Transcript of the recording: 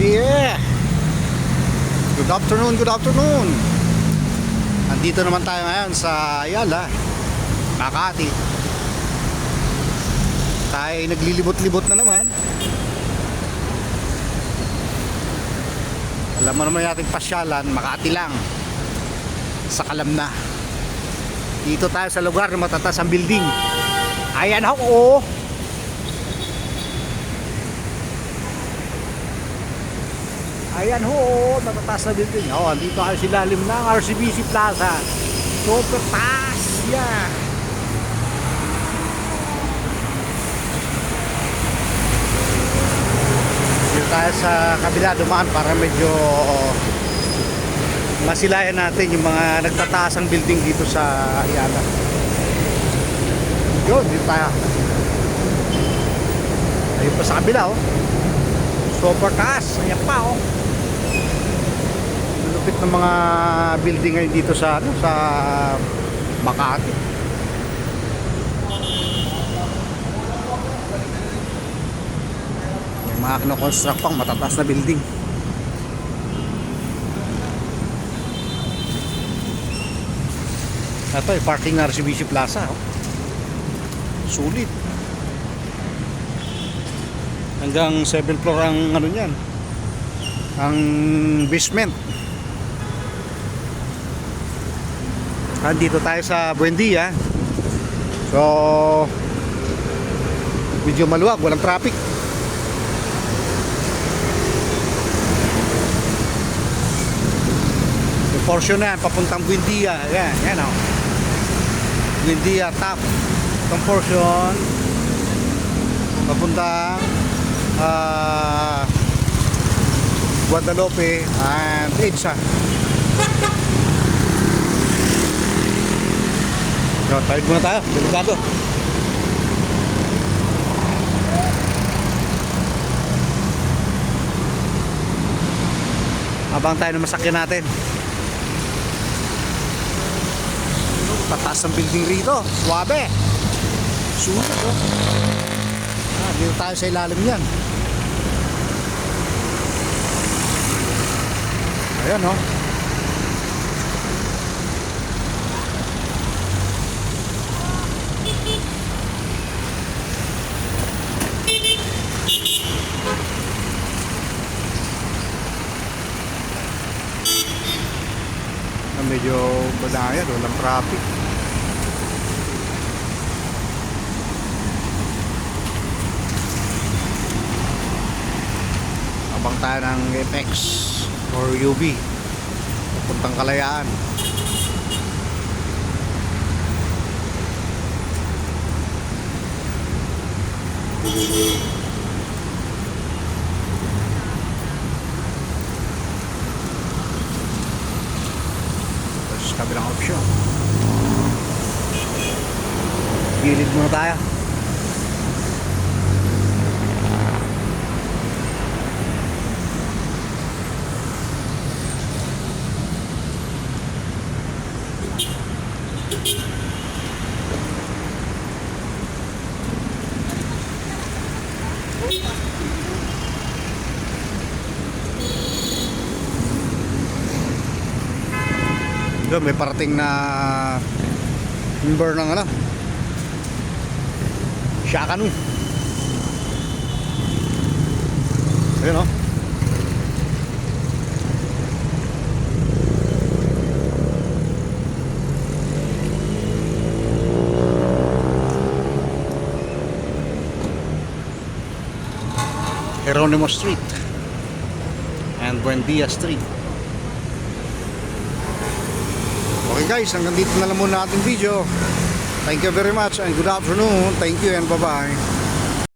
Yeah! Good afternoon, good afternoon! Andito naman tayo ngayon sa Ayala, Makati. Tayo ay naglilibot-libot na naman. Alam mo naman nating pasyalan, Makati lang. Sa Kalamna. Dito tayo sa lugar na matatas ang building. Ayan ako, oh! Ayan ho, matataas na building. Oh, dito kayo silalim ng RCBC Plaza. Super taas. Yeah. Dito tayo sa kabila dumaan para medyo masilayan natin yung mga nagtataas ang building dito sa Ayala. Yun, dito tayo. Ayun pa sa kabila, oh. Super taas. Ayan pa, oh lupit ng mga building ngayon dito sa ano sa Makati. May mga kinoconstruct pang matataas na building. Ito eh, parking ng RCBC Plaza. Oh. Sulit. Hanggang 7th floor ang ano niyan. Ang basement. Andito tayo sa Buendia. So medyo maluwag, walang traffic. Yung portion na yan, papuntang Buendia. Yan, yan o. Buendia top. Itong portion papuntang ah Guadalupe and Edsa. So, tayo muna tayo. Delikado. Habang tayo na masakyan natin. Pataas ang building rito. Suwabe. Sulit oh. Ah, dito tayo sa ilalim yan. Ayan oh. Medyo badayan, walang traffic. Abang tayo ng FX or UV papuntang kalayaan. Tapos kabilang option. Gilid muna tayo. Doon may parating na member ng ano Shakanu Ayun o Geronimo Street and Buendia Street Okay guys, hanggang dito na lang muna ating video. Thank you very much and good afternoon. Thank you and bye-bye.